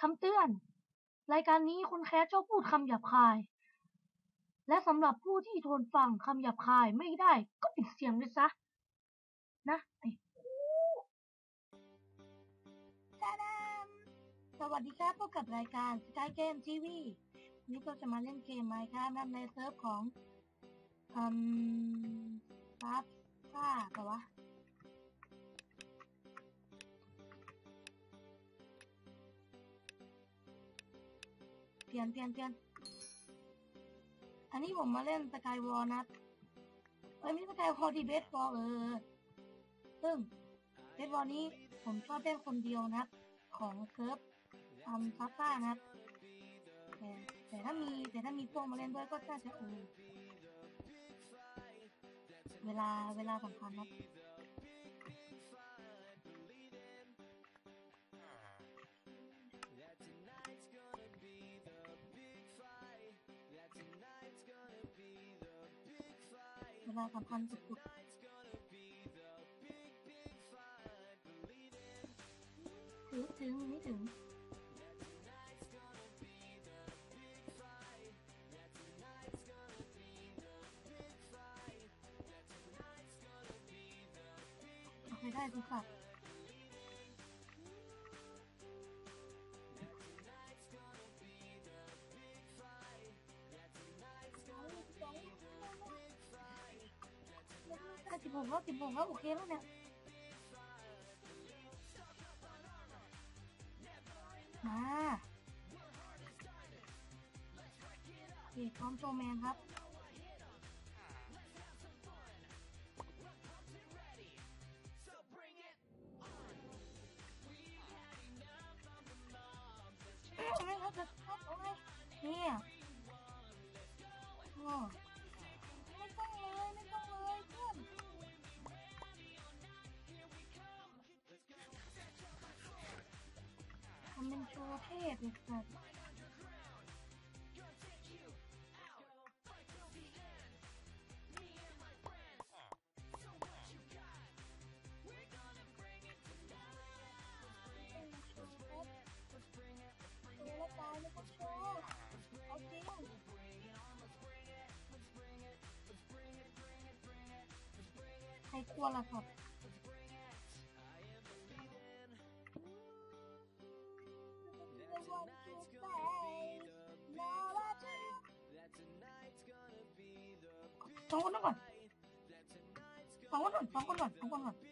คำเตือน รายการนี้คนแคสชอบพูดคำหยาบคาย และสำหรับผู้ที่ทนฟังคำหยาบคายไม่ได้ก็ปิดเสียงด้วยซะ นะไอ้ตาดามสวัสดีครับพบกับรายการ Sky Game TV วันนี้ก็จะมาเล่นเกมไมค์ครับนะในเซิร์ฟของ อืมซับซ่าแต่วะ เปลี่ยนเปลี่ยนเปลี่ยนอันนี้ผมมาเล่นสกายวอลนะเอ้ยไม่สกายวอลดีเบสบอลเออซึ่งเบสบอลนี้ผมชอบเล่นคนเดียวนะครับของเซิร์ฟทำซับซ่านะครับแต่แต่ถ้ามีแต่ถ้ามีพวกมาเล่นด้วยก็น่าจะเออเวลาเวลาสำคัญนะ เวลาสำคัญสุดๆถึงถึงไม่ถึงโอเคได้ดูค่ะ ได้สิบหกแล้วสิบหกแล้วโอเคแล้วเนี่ยมาเอกพร้อมโชว์แมนครับเอาไงคครับเอาไงเนี่ย ทำเป็นโชว์เทพเลยสัสโชว์แล้วตายแล้วก็โชว์เอาจริงใครกลัวล่ะครับ สองคนนั่งก่อนสองคนก่อนสอ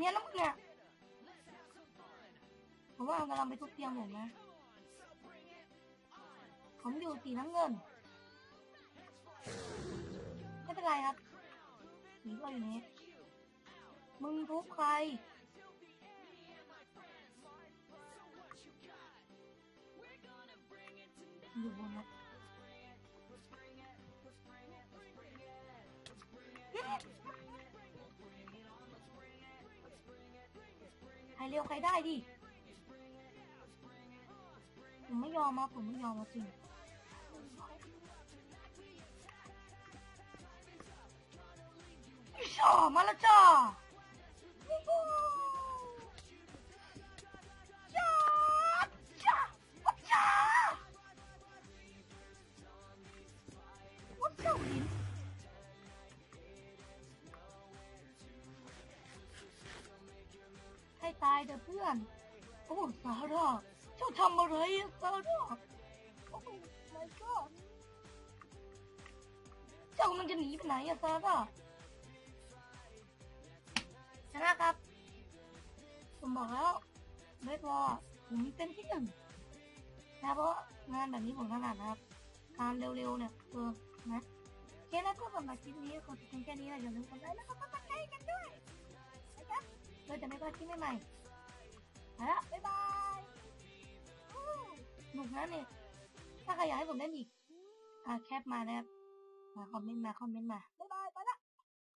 เนี่ยน้ำเนี่ยผมว่ามันกำลังไปทุบเตียงผมนะ ผมอยู่สีน้ำเงิน ไม่เป็นไรครับสีก็อยู่นี้ มึงทุบใครอยู่บนนะ รเร็วใครได้ดิ ผมไม่ยอมมาผมไม่ยอมมาจริงจ้ามาแล้วจ้าายเถอเพื่อน โอ้ซาร่าเจ้าทำอะไรอะซาร่า โอ้ my god เจ้ากำลังจะหนีไปไหนอะซาร่าชนะครับ ผมบอกแล้วเบสบอลผมเป็นที่หนึ่งนะเพราะงานแบบนี้ผมถนัดนะครับการเร็วๆเนี่ยเออนะแค่นั้นก็สำหรับคลิปนี้ขอจบแค่นี้นะอย่าลืมกดไลค์แล้วก็กดติดตามกันด้วยนะครับเพื่อจะไม่พลาดคลิปใหม่ๆ ไปละบ๊ายบายหนุกนะเนี่ย ถ้าใครอยากให้ผมเล่นอีกอ่าแคปมานะครับ มาคอมเมนต์มา คอมเมนต์มา